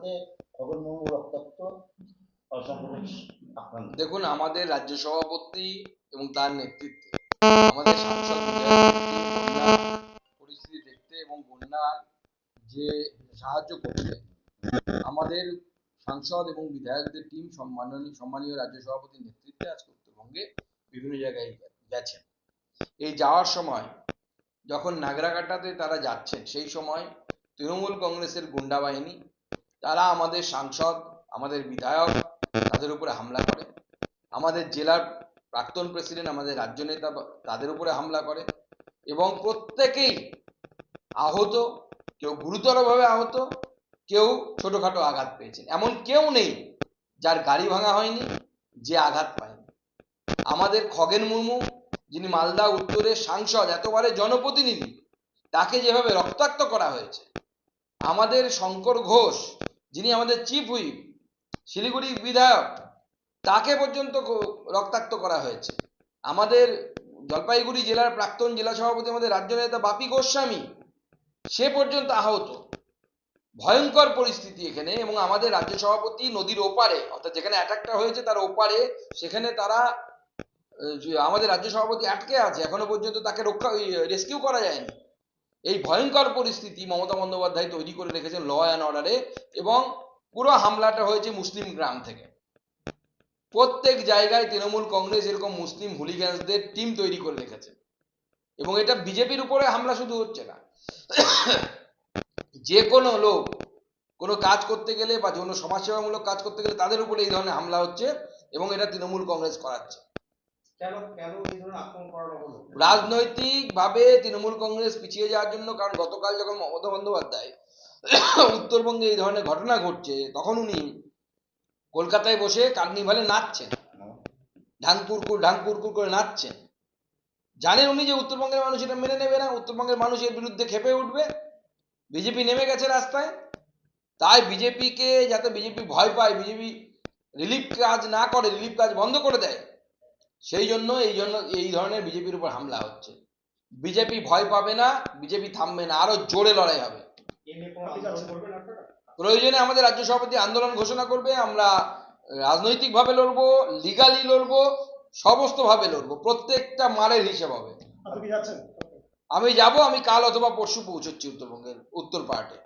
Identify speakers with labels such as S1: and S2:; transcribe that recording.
S1: মধ্যে খগন রক্তাক্ত
S2: দেখুন, আমাদের রাজ্য সভাপতি এবং তার নেতৃত্বে আমাদের সাংসদ পরিস্থিতি দেখতে এবং বন্যা যে সাহায্য করতে আমাদের সাংসদ এবং বিধায়কদের টিম সম্মাননীয় সম্মানীয় রাজ্য সভাপতির নেতৃত্বে আজকে উত্তরবঙ্গে বিভিন্ন জায়গায় গেছেন। এই যাওয়ার সময় যখন নাগরাকাটাতে তারা যাচ্ছেন, সেই সময় তৃণমূল কংগ্রেসের গুন্ডা বাহিনী তারা আমাদের সাংসদ, আমাদের বিধায়ক, তাদের উপরে হামলা করে। আমাদের জেলার প্রাক্তন প্রেসিডেন্ট, আমাদের রাজ্য নেতা তাদের উপরে হামলা করে এবং প্রত্যেকেই আহত, কেউ গুরুতরভাবে আহত, কেউ ছোটখাটো আঘাত পেয়েছেন। এমন কেউ নেই যার গাড়ি ভাঙা হয়নি, যে আঘাত পায়নি। আমাদের খগেন মুর্মু, যিনি মালদা উত্তরের সাংসদ এতবারে জনপ্রতিনিধি, তাকে যেভাবে রক্তাক্ত করা হয়েছে, আমাদের শঙ্কর ঘোষ যিনি আমাদের চিফ হুইপ শিলিগুড়ি বিধায়ক, তাকে পর্যন্ত রক্তাক্ত করা হয়েছে। আমাদের জলপাইগুড়ি জেলার প্রাক্তন জেলা সভাপতি আমাদের রাজ্য নেতা বাপি গোস্বামী, সে পর্যন্ত আহত। ভয়ঙ্কর পরিস্থিতি এখানে এবং আমাদের রাজ্য সভাপতি নদীর ওপারে, অর্থাৎ যেখানে অ্যাটাকটা হয়েছে তার ওপারে, সেখানে তারা আমাদের রাজ্য সভাপতি আটকে আছে। এখনও পর্যন্ত তাকে রক্ষা রেস্কিউ করা যায়নি। এই ভয়ঙ্কর পরিস্থিতি মমতা বন্দ্যোপাধ্যায় তৈরি করে রেখেছেন ল অ্যান্ড অর্ডারে এবং পুরো হামলাটা হয়েছে মুসলিম গ্রাম থেকে। প্রত্যেক জায়গায় তৃণমূল কংগ্রেস এরকম মুসলিম হুলিগ্যান্সদের টিম তৈরি করে রেখেছে। এবং এটা বিজেপির উপরে হামলা শুধু হচ্ছে না। যে কোনো লোক, কোনো কাজ করতে গেলে বা কোনো সমাজসেবামূলক কাজ করতে গেলে তাদের উপরে এই ধরনের হামলা হচ্ছে এবং এটা তৃণমূল কংগ্রেস করাচ্ছে। রাজনৈতিকভাবে তৃণমূল কংগ্রেস পিছিয়ে যাওয়ার জন্য, কারণ গতকাল যখন মমতা বন্দ্যোপাধ্যায় উত্তরবঙ্গে এই ধরনের ঘটনা ঘটছে, তখন উনি কলকাতায় বসে কার্নিভালে নাচছেন। ঢাংকুরকুর ঢাংকুরকুর করে নাচছেন। জানেন উনি যে উত্তরবঙ্গের মানুষ এটা মেনে নেবে না? উত্তরবঙ্গের মানুষ এর বিরুদ্ধে খেপে উঠবে। বিজেপি নেমে গেছে রাস্তায়। তাই বিজেপিকে যাতে বিজেপি ভয় পায়, বিজেপি রিলিফ কাজ না করে, রিলিফ কাজ বন্ধ করে দেয় সেই জন্য এই জন্য এই ধরনের বিজেপির উপর হামলা হচ্ছে। বিজেপি ভয় পাবে না বিজেপি থামবে না আরও জোরে লড়াই হবে। প্রয়োজনে আমাদের রাজ্য সভাপতি আন্দোলন ঘোষণা করবে আমরা রাজনৈতিকভাবে লড়বো লিগালি লড়বো সমস্ত ভাবে লড়বো প্রত্যেকটা মারের হিসেব হবে। আমি যাব আমি কাল অথবা পরশু পৌঁছচ্ছি উত্তরবঙ্গের উত্তর পার্টে।